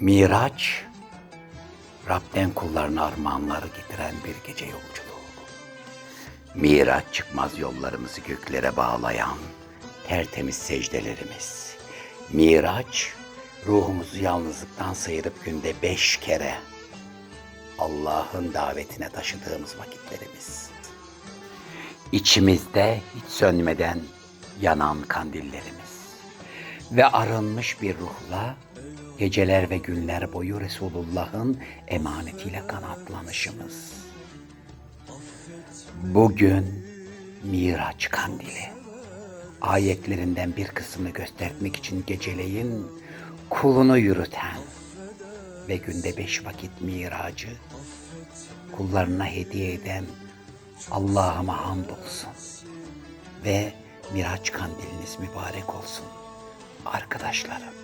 Miraç, Rab'den kullarına armağanları getiren bir gece yolculuğu. Miraç çıkmaz yollarımızı göklere bağlayan tertemiz secdelerimiz. Miraç, ruhumuzu yalnızlıktan sıyırıp günde beş kere Allah'ın davetine taşıdığımız vakitlerimiz. İçimizde hiç sönmeden yanan kandillerimiz ve arınmış bir ruhla geceler ve günler boyu Resulullah'ın emanetiyle kanatlanışımız. Bugün Miraç kandili. Ayetlerinden bir kısmını göstermek için geceleyin kulunu yürüten ve günde beş vakit miracı kullarına hediye eden Allah'ıma hamdolsun ve Miraç kandiliniz mübarek olsun arkadaşlarım.